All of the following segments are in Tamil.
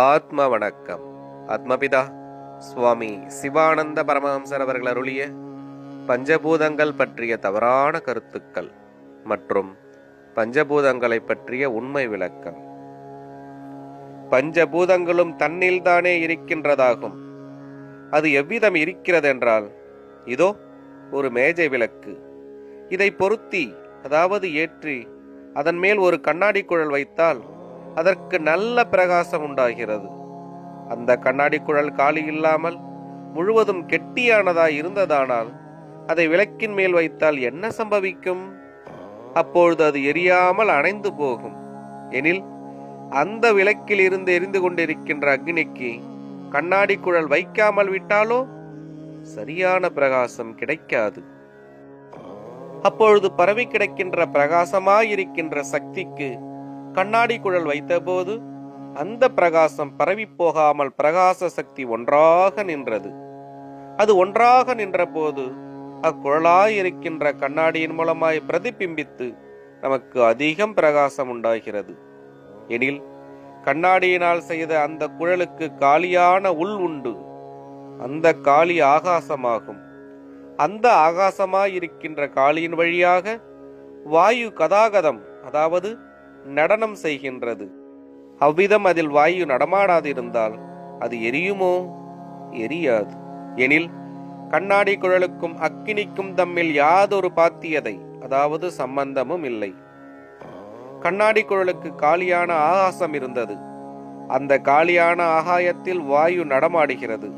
ஆத்ம வணக்கம். ஆத்மபிதா சுவாமி சிவானந்த பரமஹம்சர் அவர்கள் அருளிய பஞ்சபூதங்கள் பற்றிய தவறான கருத்துக்கள் மற்றும் பஞ்சபூதங்களை பற்றிய உண்மை விளக்கம். பஞ்சபூதங்களும் தன்னில்தானே இருக்கின்றதாகும். அது எவ்விதம் இருக்கிறதென்றால் இதோ ஒரு மேஜை விளக்கு. இதை பொருத்தி அதாவது ஏற்றி அதன் மேல் ஒரு கண்ணாடி குழல் வைத்தால் அதற்கு நல்ல பிரகாசம் உண்டாகிறது. அந்த கண்ணாடி குழல் காலி இல்லாமல் முழுவதும் கெட்டியானதாய் இருந்ததானால் அதை விளக்கின் மேல் வைத்தால் என்ன சம்பவிக்கும்? அப்பொழுது அது எரியாமல் அணைந்து போகும். எனில் அந்த விளக்கில் இருந்து எரிந்து கொண்டிருக்கின்ற அக்னிக்கு கண்ணாடி குழல் வைக்காமல் விட்டாலோ? சரியான பிரகாசம் கிடைக்காது. அப்பொழுது பரவி கிடக்கின்ற பிரகாசமாயிருக்கின்ற சக்திக்கு கண்ணாடி குழல் வைத்தபோது அந்த பிரகாசம் பரவி போகாமல் பிரகாச சக்தி ஒன்றாக நின்றது. அது ஒன்றாக நின்றபோது அக்குழலாயிருக்கின்ற கண்ணாடியின் மூலமாய் பிரதிபிம்பித்து நமக்கு அதிகம் பிரகாசம் உண்டாகிறது. எனில் கண்ணாடியினால் செய்த அந்த குழலுக்கு காலியான உள் உண்டு. அந்த காளி ஆகாசமாகும். அந்த ஆகாசமாயிருக்கின்ற காளியின் வழியாக வாயு கதாகதம் அதாவது நடனம் செய்கின்றது. அவ்விதம் அதில் வாயு நடமாடாதிருந்தால் அது எரியுமோ? எரியாது. எனில் கண்ணாடி குழலுக்கும் அக்கினிக்கும் தம்மில் யாதொரு பாத்தியதை அதாவது சம்பந்தமும் இல்லை. கண்ணாடி குழலுக்கு காலியான ஆகாசம் இருந்தது. அந்த காலியான ஆகாயத்தில் வாயு நடமாடுகிறது.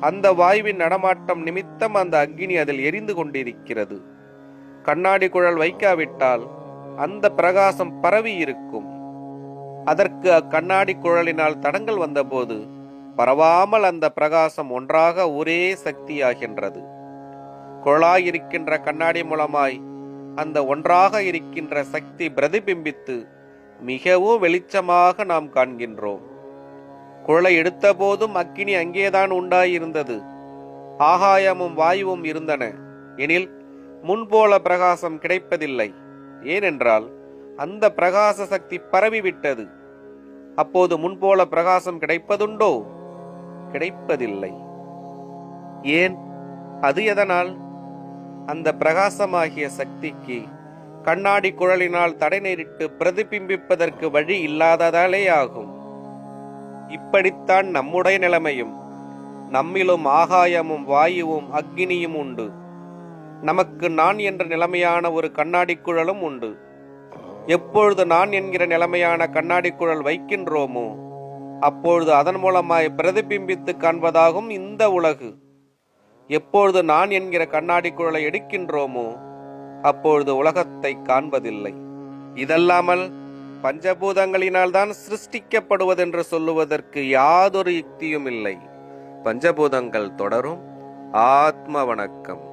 அந்த வாயுவின் நடமாட்டம் நிமித்தம் அந்த அக்கினி அதில் எரிந்து கொண்டிருக்கிறது. கண்ணாடி குழல் வைக்காவிட்டால் அந்த பிரகாசம் பரவி இருக்கும். அதற்கு அக்கண்ணாடி குழலினால் தடங்கள் வந்தபோது பரவாமல் அந்த பிரகாசம் ஒன்றாக ஒரே சக்தியாகின்றது. குழலாயிருக்கின்ற கண்ணாடி மூலமாய் அந்த ஒன்றாக இருக்கின்ற சக்தி பிரதிபிம்பித்து மிகவும் வெளிச்சமாக நாம் காண்கின்றோம். குழலை எடுத்தபோதும் அக்கினி அங்கேதான் உண்டாயிருந்தது. ஆகாயமும் வாயுவும் இருந்தன. எனில் முன்போல பிரகாசம் கிடைப்பதில்லை. ஏனென்றால் அந்த பிரகாச சக்தி பரவிவிட்டது. அப்போது முன்போல பிரகாசம் கிடைப்பதுண்டோ? கிடைப்பதில்லை. ஏன்? அது எதனால்? அந்த பிரகாசமாகிய சக்திக்கு கண்ணாடி குழலினால் தடை நேரிட்டு பிரதிபிம்பிப்பதற்கு வழி இல்லாததாலே ஆகும். இப்படித்தான் நம்முடைய நிலைமையும் நம்மிலும் ஆகாயமும் வாயுவும் அக்னியும் உண்டு. நமக்கு நான் என்ற நிலைமையான ஒரு கண்ணாடி குழலும் உண்டு. எப்பொழுது நான் என்கிற நிலைமையான கண்ணாடி குழல் வைக்கின்றோமோ அப்பொழுது அதன் மூலமாய் பிரதிபிம்பித்து காண்பதாகும் இந்த உலகு. எப்பொழுது நான் என்கிற கண்ணாடி குழலை எடுக்கின்றோமோ அப்பொழுது உலகத்தை காண்பதில்லை. இதல்லாமல் பஞ்சபூதங்களினால் தான் சிருஷ்டிக்கப்படுவதென்று சொல்லுவதற்கு யாதொரு யுக்தியும் இல்லை. பஞ்சபூதங்கள் தொடரும் ஆத்ம வணக்கம்